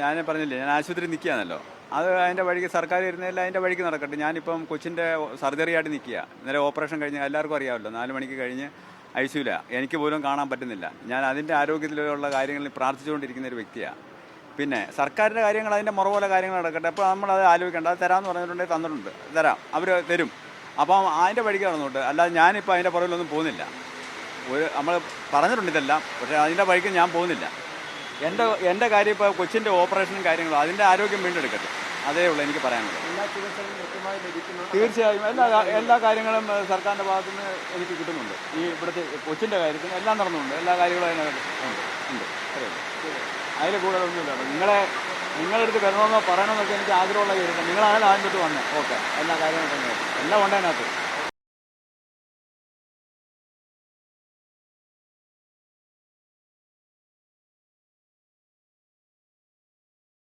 ഞാൻ പറഞ്ഞില്ലേ ഞാൻ ആശുപത്രി നിൽക്കുകയാണല്ലോ അത് അതിന്റെ വഴിക്ക് സർക്കാർ വരുന്നതിൽ അതിന്റെ വഴിക്ക് നടക്കട്ടെ. ഞാനിപ്പം കൊച്ചിന്റെ സർജറി ആയിട്ട് നിൽക്കുക ഇന്നലെ ഓപ്പറേഷൻ കഴിഞ്ഞ് എല്ലാവർക്കും അറിയാമല്ലോ നാല് മണിക്ക് കഴിഞ്ഞ് ഐ എനിക്ക് പോലും കാണാൻ പറ്റുന്നില്ല. ഞാൻ അതിന്റെ ആരോഗ്യത്തിലുള്ള കാര്യങ്ങളിൽ പ്രാർത്ഥിച്ചുകൊണ്ടിരിക്കുന്ന ഒരു വ്യക്തിയാണ് പിന്നെ സർക്കാരിന്റെ കാര്യങ്ങൾ അതിന്റെ മുറപോലെ കാര്യങ്ങൾ നടക്കട്ടെ. അപ്പോൾ നമ്മളത് ആലോചിക്കേണ്ട. അത് തരാമെന്ന് പറഞ്ഞിട്ടുണ്ടെങ്കിൽ തന്നിട്ടുണ്ട്. തരാം. അവർ തരും. അപ്പം അതിന്റെ വഴിക്ക് നടന്നോട്ട്. അല്ലാതെ ഞാനിപ്പോൾ അതിന്റെ പുറകിലൊന്നും പോകുന്നില്ല. ഒരു നമ്മൾ പറഞ്ഞിട്ടുണ്ട് ഇതെല്ലാം. പക്ഷേ അതിന്റെ വഴിക്ക് ഞാൻ പോകുന്നില്ല. എന്റെ എന്റെ കാര്യം ഇപ്പോൾ കൊച്ചിന്റെ ഓപ്പറേഷനും കാര്യങ്ങളും അതിന്റെ ആരോഗ്യം വീണ്ടെടുക്കട്ടെ. അതേ ഉള്ളൂ എനിക്ക് പറയാനുള്ളത്. തീർച്ചയായും. എല്ലാ എല്ലാ കാര്യങ്ങളും സർക്കാരിന്റെ സർക്കാരിന്റെ ഭാഗത്തു നിന്ന് എനിക്ക് കിട്ടുന്നുണ്ട്. ഈ ഇവിടുത്തെ കൊച്ചിന്റെ കാര്യത്തിന് എല്ലാം നടന്നുണ്ട്. എല്ലാ കാര്യങ്ങളും അതിനകത്ത് ഉണ്ട്. ഉണ്ട്. കൂടുതൽ ഒന്നും അതിൽ കൂടുതലൊന്നുമില്ല കേട്ടോ. നിങ്ങളെ നിങ്ങളെടുത്ത് വരണമെന്നോ പറയണമെന്നൊക്കെ എനിക്ക് ആഗ്രഹമുള്ള കാര്യമില്ല നിങ്ങളാണ് ആദ്യം തൊട്ട് വന്നത് ഓക്കെ. എല്ലാ കാര്യങ്ങളും തന്നെ. എല്ലാം ഉണ്ട് അതിനകത്ത്.